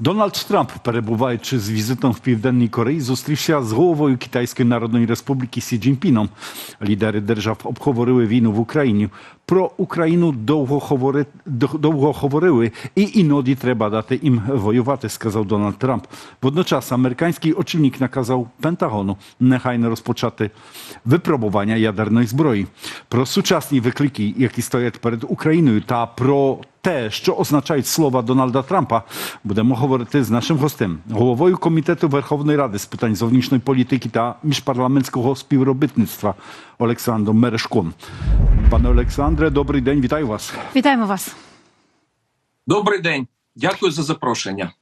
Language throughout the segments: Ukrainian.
Donald Trump, перебуваючи з візитом в Південній Кореї, зустрівся з головою Китайської Народної Республіки Сі Цзіньпіном. Лідери держав обговорили війну в Україні. Про Україну довго, говори... довго говорили, і іноді треба дати їм воювати, сказав Дональд Трамп. Водночас американський очільник наказав Пентагону негайно розпочати випробування ядерної зброї. Про сучасні виклики, які стоять перед Україною, та про те, що означають слова Дональда Трампа, будемо говорити з нашим гостем, головою комітету Верховної Ради з питань зовнішньої політики та міжпарламентського співробітництва Олександром Мерешком. Пане Олександре, добрий день, вітаю вас. Вітаємо вас. Добрий день, дякую за запрошення.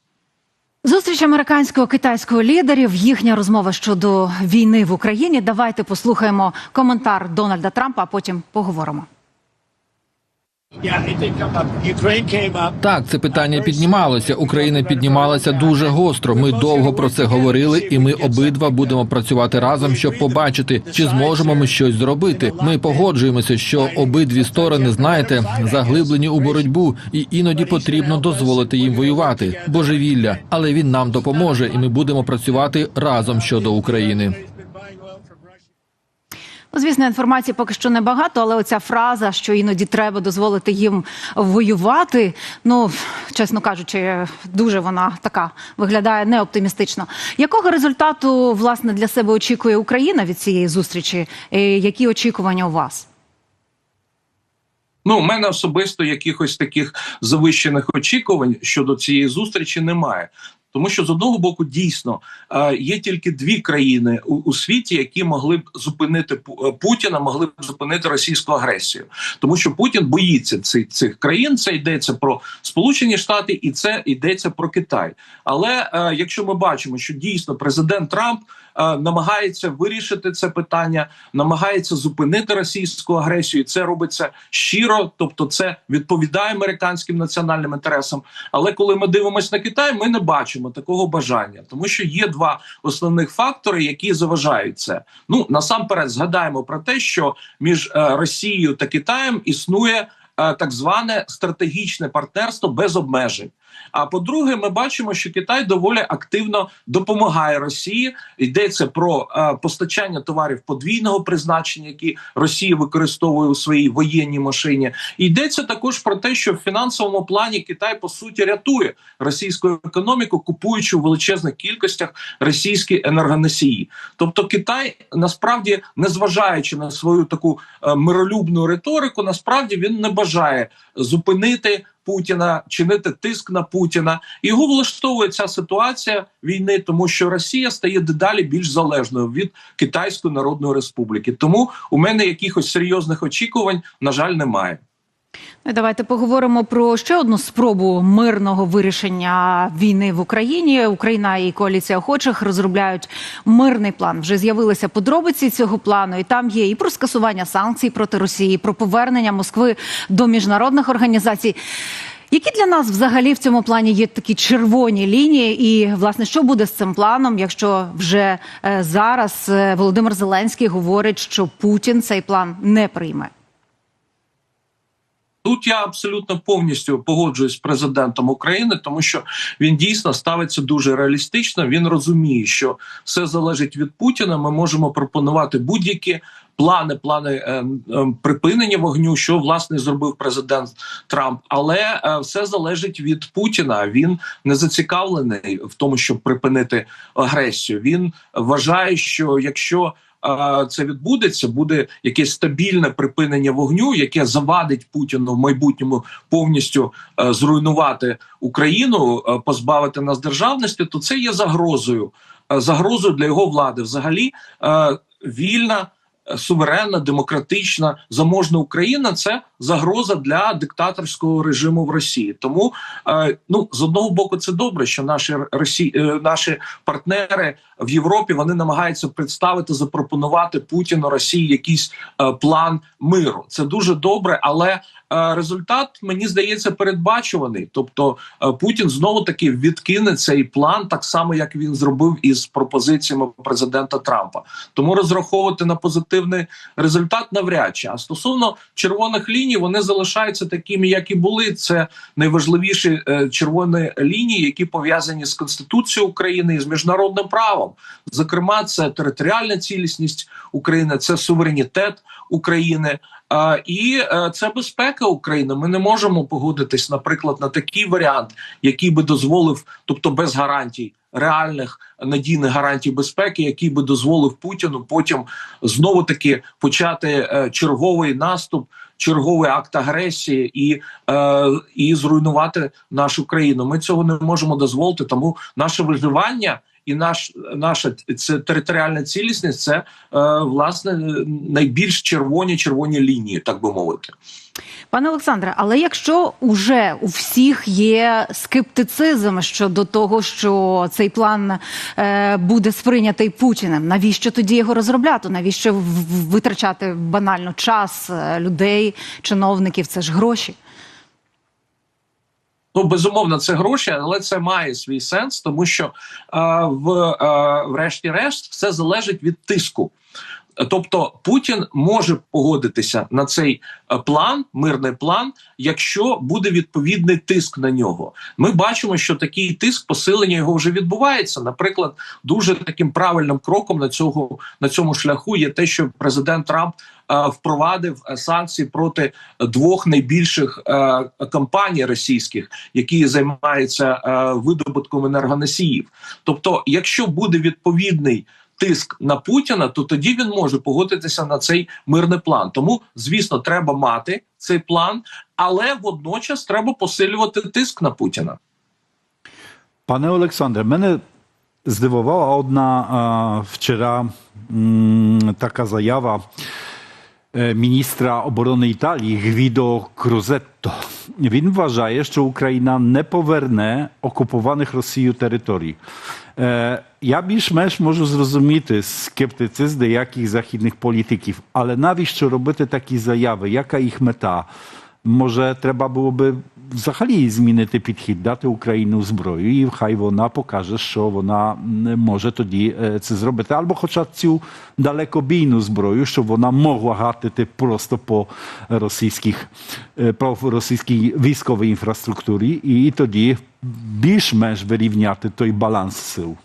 Зустріч американського китайського лідерів. Їхня розмова щодо війни в Україні. Давайте послухаємо коментар Дональда Трампа, а потім поговоримо. Так, це питання піднімалося. Україна піднімалася дуже гостро. Ми довго про це говорили, і ми обидва будемо працювати разом, щоб побачити, чи зможемо ми щось зробити. Ми погоджуємося, що обидві сторони, знаєте, заглиблені у боротьбу, і іноді потрібно дозволити їм воювати. Божевілля, але він нам допоможе, і ми будемо працювати разом щодо України. Ну, Звісно, інформації поки що небагато, але оця фраза, що іноді треба дозволити їм воювати. Ну чесно кажучи, дуже вона така виглядає неоптимістично. Якого результату власне для себе очікує Україна від цієї зустрічі? Які очікування у вас? Ну, у мене особисто якихось таких завищених очікувань щодо цієї зустрічі немає. Тому що з одного боку дійсно е, є тільки дві країни у, світі, які могли б зупинити е, Путіна, могли б зупинити російську агресію, тому що Путін боїться цих, цих країн. Це йдеться про Сполучені Штати і це йдеться про Китай. Але е, якщо ми бачимо, що дійсно президент Трамп намагається вирішити це питання, намагається зупинити російську агресію. і Це робиться щиро, тобто це відповідає американським національним інтересам. Але коли ми дивимося на Китай, ми не бачимо такого бажання, тому що є два основних фактори, які заважають це. Ну насамперед згадаємо про те, що між е, Росією та Китаєм існує е, так зване стратегічне партнерство без обмежень. А по-друге, ми бачимо, що Китай доволі активно допомагає Росії. Йдеться про е, постачання товарів подвійного призначення, які Росія використовує у своїй воєнній машині. Йдеться також про те, що в фінансовому плані Китай по суті рятує російську економіку, купуючи у величезних кількостях російські енергоносії. Тобто Китай насправді, незважаючи на свою таку е, миролюбну риторику, насправді він не бажає зупинити. Путіна чинити тиск на Путіна його влаштовує ця ситуація війни, тому що Росія стає дедалі більш залежною від Китайської Народної Республіки. Тому у мене якихось серйозних очікувань на жаль немає. Ну, Давайте поговоримо про ще одну спробу мирного вирішення війни в Україні. Україна і коаліція охочих розробляють мирний план. Вже з'явилися подробиці цього плану, і там є і про скасування санкцій проти Росії, і про повернення Москви до міжнародних організацій. Які для нас взагалі в цьому плані є такі червоні лінії? І власне, що буде з цим планом, якщо вже е, зараз е, Володимир Зеленський говорить, що Путін цей план не прийме? Тут я абсолютно повністю погоджуюсь з президентом України, тому що він дійсно ставиться дуже реалістично. Він розуміє, що все залежить від Путіна. Ми можемо пропонувати будь-які плани, плани е, е, припинення вогню, що власне зробив президент Трамп. Але е, все залежить від Путіна. Він не зацікавлений в тому, щоб припинити агресію. Він вважає, що якщо це відбудеться, буде якесь стабільне припинення вогню, яке завадить Путіну в майбутньому повністю е, зруйнувати Україну, е, позбавити нас державності, то це є загрозою, е, загрозою для його влади. Взагалі, вільна. Суверенна, демократична, заможна Україна це загроза для диктаторського режиму в Росії. Тому е, ну з одного боку, це добре, що наші Росі... е, наші партнери в Європі вони намагаються представити, запропонувати Путіну Росії якийсь е, план миру. Це дуже добре, але результат мені здається передбачуваний. Тобто Путін знову таки відкине цей план, так само як він зробив із пропозиціями президента Трампа. Тому розраховувати на позитивний результат навряд чи. А стосовно червоних ліній, Україні вони залишаються такими, як і були. Це найважливіші е, червоні лінії, які пов'язані з конституцією України і з міжнародним правом. Зокрема, це територіальна цілісність України, це суверенітет України. І е, це безпека України. Ми не можемо погодитись, наприклад, на такий варіант, який би дозволив, тобто без гарантій, реальних надійних гарантій безпеки, який би дозволив Путіну потім знову таки почати е, черговий наступ, черговий акт агресії і, е, і зруйнувати нашу країну. Ми цього не можемо дозволити, тому наше виживання. І наш наша це територіальна цілісність це е, власне найбільш червоні червоні лінії, так би мовити. Пане Олександре, але якщо уже у всіх є скептицизм щодо того, що цей план е, буде сприйнятий Путіним, навіщо тоді його розробляти? Навіщо витрачати банально час е, людей, чиновників? Це ж гроші. Ну, безумовно, це гроші, але це має свій сенс, тому що е, в е, врешті-решт все залежить від тиску. Тобто Путін може погодитися на цей е, план, мирний план, якщо буде відповідний тиск на нього. Ми бачимо, що такий тиск посилення його вже відбувається. Наприклад, дуже таким правильним кроком на цього на цьому шляху є те, що президент Трамп е, впровадив е, санкції проти двох найбільших компаній російських, які займаються видобутком енергоносіїв. Тобто, якщо буде відповідний тиск на Путіна, то тоді він може погодитися на цей мирний план. Тому, звісно, треба мати цей план, але водночас треба посилювати тиск на Путіна. Пане Олександре, мене здивувала одна а, вчора м, така заява міністра оборони Італії Гвідо Крузетто. Він вважає, що Україна не поверне окупованих Росією територій. Я більш-менш можу зрозуміти скептицизм деяких західних політиків, але навіщо робити такі заяви? Яка їх мета? Може, треба було би взагалі змінити підхід, дати Україну зброю, і хай вона покаже, що вона може тоді е, це зробити. Або хоча цю далекобійну зброю, щоб вона могла гатити просто по російських е, по російській військовій інфраструктурі, і тоді більш-менш вирівняти той баланс сил.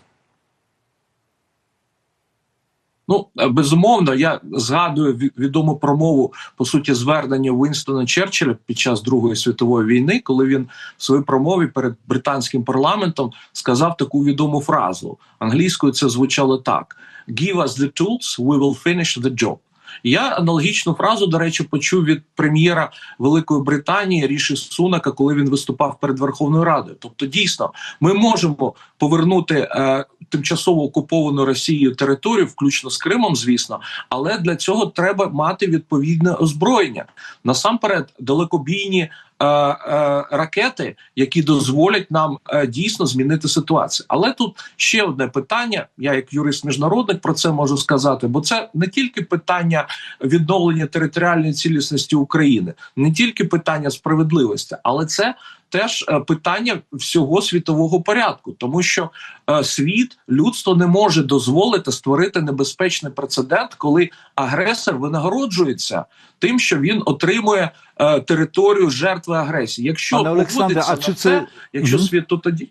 Ну е, безумовно, я згадую відому промову по суті звернення Вінстона Черчилля під час Другої світової війни, коли він в своїй промові перед британським парламентом сказав таку відому фразу англійською. Це звучало так: «Give us the tools, we will finish the job». Я аналогічну фразу, до речі, почув від прем'єра Великої Британії Ріші Сунака, коли він виступав перед Верховною Радою. Тобто, дійсно, ми можемо повернути е, тимчасово окуповану Росією територію, включно з Кримом, звісно, але для цього треба мати відповідне озброєння. Насамперед, далекобійні. Е, е, Ракети, які дозволять нам е, дійсно змінити ситуацію, але тут ще одне питання. Я, як юрист міжнародник, про це можу сказати, бо це не тільки питання відновлення територіальної цілісності України, не тільки питання справедливості, але це теж е, питання всього світового порядку, тому що е, світ людство не може дозволити створити небезпечний прецедент, коли агресор винагороджується тим, що він отримує е, територію жертви агресії. Якщо Олександре, а чи це, це- якщо Мгм. світ, то тоді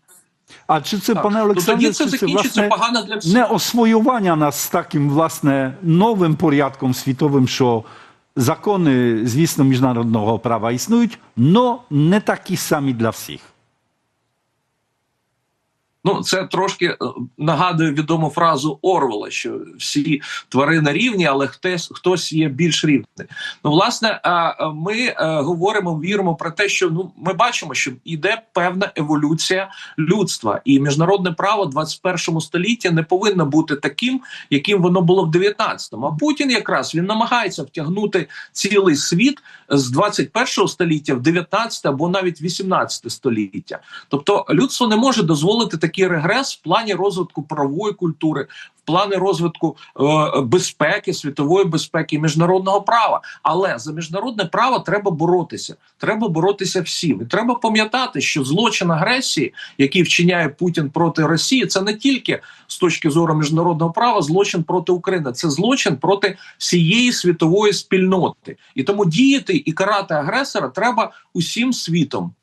А чи це, так, пане то Олександре, тоді це чи це, власне, погано для всіх. не освоювання нас з таким власне новим порядком світовим, що закони, звісно, міжнародного права існують, але не такі самі для всіх. Ну, це трошки е, нагадує відому фразу Орвела, що всі тварини рівні, але хтось хтось є більш рівний. Ну, власне, ми е, говоримо, віримо про те, що ну ми бачимо, що йде певна еволюція людства, і міжнародне право в 21 столітті не повинно бути таким, яким воно було в 19-му. А Путін якраз він намагається втягнути цілий світ з 21 століття в 19 або навіть 18 століття. Тобто людство не може дозволити великий регрес в плані розвитку правової культури, в плані розвитку е, безпеки, світової безпеки міжнародного права. Але за міжнародне право треба боротися. Треба боротися всім. І треба пам'ятати, що злочин агресії, який вчиняє Путін проти Росії, це не тільки з точки зору міжнародного права злочин проти України, це злочин проти всієї світової спільноти. І тому діяти і карати агресора треба усім світом.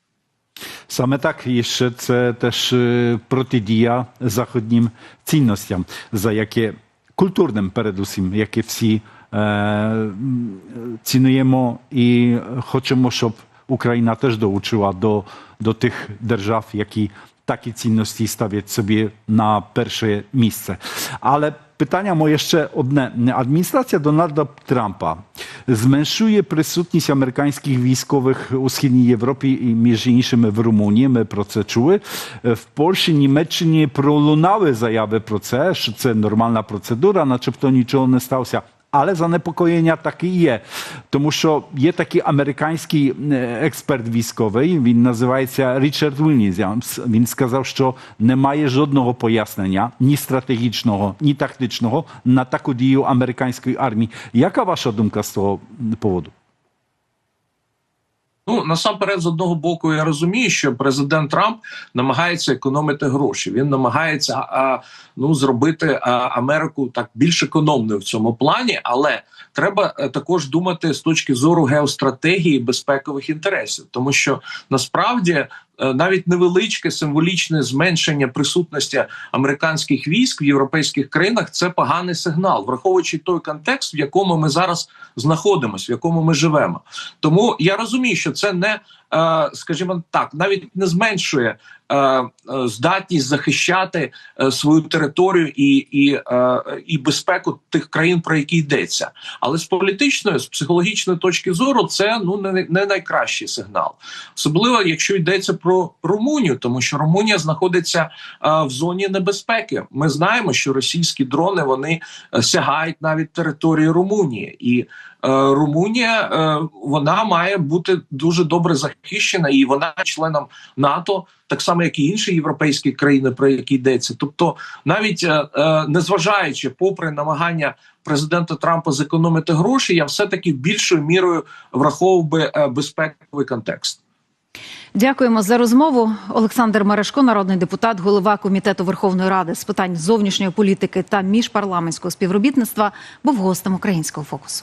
Same tak, jeszcze це też e, протидія західним цінностям, за яке культурним передусім, яке всі е, м, цінуємо і хочемо, щоб Україна теж долучила до, до тих держав, які такі цінності ставлять собі на перше місце. Але питання моє ще одне. Адміністрація Дональда Трампа зменшує присутність американських військових у східній Європі і між іншими в Румунії. Ми про це чули. В Польщі, Німеччині пролунали заяви про це, що це нормальна процедура, начебто нічого не сталося. Але занепокоєння таки є, тому що є такий американський експерт військовий, він називається Річард Вільямс. Він сказав, що немає жодного пояснення ні стратегічного, ні тактичного на таку дію американської армії. Яка ваша думка з того поводу? Ну насамперед, з одного боку, я розумію, що президент Трамп намагається економити гроші. Він намагається а, ну зробити а, Америку так більш економною в цьому плані, але треба е, також думати з точки зору геостратегії безпекових інтересів, тому що насправді. Е, Навіть невеличке символічне зменшення присутності американських військ в європейських країнах це поганий сигнал, враховуючи той контекст, в якому ми зараз знаходимося, в якому ми живемо. Тому я розумію, що це не, скажімо так, навіть не зменшує е, е, здатність захищати е, свою територію і, і, е, і безпеку тих країн, про які йдеться. Але з політичної, з психологічної точки зору, це ну не, не найкращий сигнал, особливо якщо йдеться про Румунію, тому що Румунія знаходиться е, в зоні небезпеки. Ми знаємо, що російські дрони вони е, сягають навіть території Румунії і. Е, Румунія е, вона має бути дуже добре захищена, і вона членом НАТО, так само як і інші європейські країни, про які йдеться. Тобто, навіть е, незважаючи, попри намагання президента Трампа зекономити гроші, я все таки більшою мірою враховував би безпековий контекст. Дякуємо за розмову. Олександр Мерешко, народний депутат, голова комітету Верховної Ради з питань зовнішньої політики та міжпарламентського співробітництва, був гостем українського фокусу.